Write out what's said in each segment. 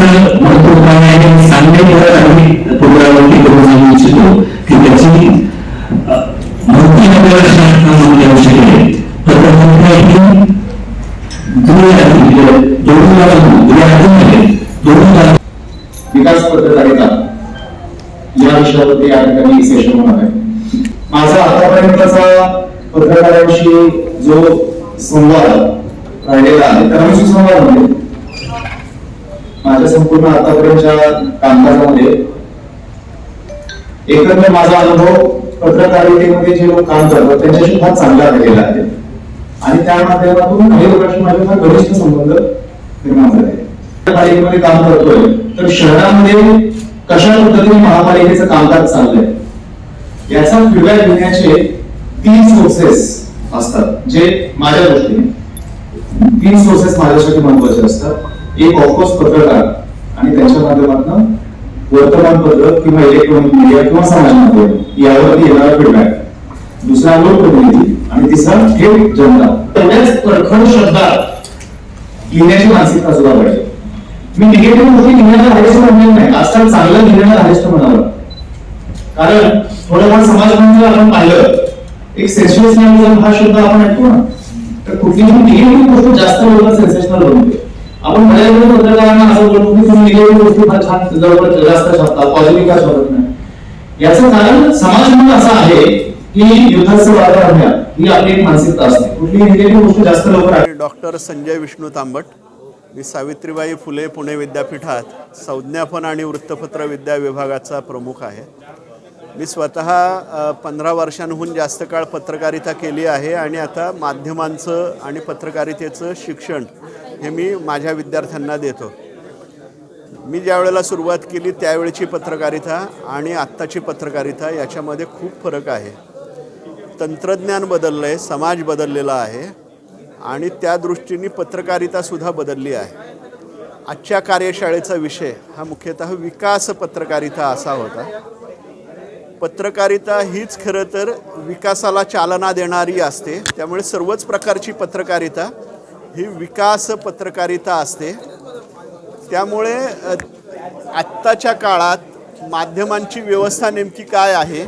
पत्रकारितेचं आहे सांगण्यावर आम्ही पुनरावृत्ती करून सांगू इच्छितो की त्याची माहिती आपल्याला शासनामध्ये आवश्यक आहे. ही म्हणजे, म्हणजे, म्हणजे, विकास पत्रकारिता. या विषयावरती या ठिकाणी सेशन होणार आहे. माझा आतापर्यंतचा पत्रकारांशी जो संवाद राहिलेला आहे त्याला मी सुसंवाद म्हणजे माझ्या संपूर्ण आतापर्यंतच्या कामकाजामध्ये एकत्र माझा अनुभव पत्रकारितेमध्ये जे लोक काम करतात त्यांच्याशी फार चांगला राहिलेला आहे. आणि त्या माध्यमातून काही लोकांशी माझे फार घनिष्ठ संबंध निर्माण झाले महापालिकेमध्ये काम करतोय तर शहरामध्ये कशा पद्धतीने महापालिकेचं कामकाज चाललंय? याचा फीडबॅक घेण्याचे तीन सोर्सेस असतात जे माझ्या दृष्टीने. तीन सोर्सेस माझ्यासाठी महत्त्वाचे असतात. एक ऑफकोर्स पत्रकार आणि त्यांच्या माध्यमातून वर्तमानपत्र किंवा इलेक्ट्रॉनिक मीडिया किंवा समाज माध्यम यावरती येणारा फीडबॅक दुसरा लोकप्रतिनिधी आणि तिसरा थेट जनता. तेवढ्याच परखड शब्दात लिहिण्याची मानसिकता सुद्धा पाहिजे. मी निगेटिव्ह गोष्टी लिहिण्याचा हरेस्ट म्हणणार नाही आजकाल चांगलं लिहिण्याचा हरेस्ट म्हणावं. कारण थोडंफार समाज जर आपण पाहिलं एक सेन्सेशनल हा शब्द आपण ऐकतो ना तर कुठलीही निगेटिव्ह गोष्ट जास्त लोक सेन्सेशनल बनते. आपण बऱ्याच पत्रकारांना असं बोलतो की तुम्ही निगेटिव्ह गोष्टी फार छान जवळ जास्त छापता पॉझिटिव्ह का छापत नाही? याचं कारण समाज म्हणून असं आहे की युद्धाचं वातावरण ही आपली एक मानसिकता असते. कुठली निगेटिव्ह गोष्ट जास्त लवकर मी डॉक्टर संजय विष्णू तांबट मी सावित्रीबाई फुले पुणे विद्यापीठात संज्ञापन आणि वृत्तपत्र विद्या विभागाचा प्रमुख आहे. मी स्वतः पंधरा वर्षांहून जास्त काळ पत्रकारिता केली आहे आणि आता माध्यमांचं आणि पत्रकारितेचं शिक्षण हे मी माझ्या विद्यार्थ्यांना देतो. मी ज्या वेळेला सुरुवात केली त्यावेळची पत्रकारिता आणि आत्ताची पत्रकारिता याच्यामध्ये खूप फरक आहे. तंत्रज्ञान बदललं आहे समाज बदललेला आहे आणि त्या दृष्टीने पत्रकारितासुद्धा बदलली आहे. आजच्या कार्यशाळेचा विषय हा मुख्यतः विकास पत्रकारिता असा होता. पत्रकारिता हीच खरं तर विकासाला चालना देणारी असते. त्यामुळे सर्वच प्रकारची पत्रकारिता ही विकास पत्रकारिता असते. त्यामुळे आत्ताच्या काळात माध्यमांची व्यवस्था नेमकी काय आहे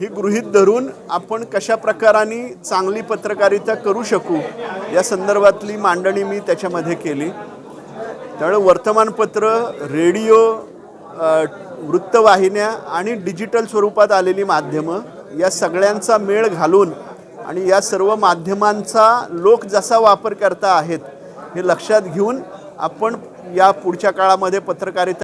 ही गृहीत धरून आपण कशा प्रकाराने चांगली पत्रकारिता करू शकू या संदर्भातली मांडणी मी त्याच्यामध्ये केली. त्यामुळे वर्तमानपत्र रेडिओ वृत्तवाहिन्या आणि डिजिटल स्वरूपात आलेली माध्यमं या सगळ्यांचा मेळ घालून आणि या सर्व माध्यमांचा लोक जसा वापर करता आहेत हे लक्षात घेऊन आपण या पुढच्या काळामध्ये पत्रकारिता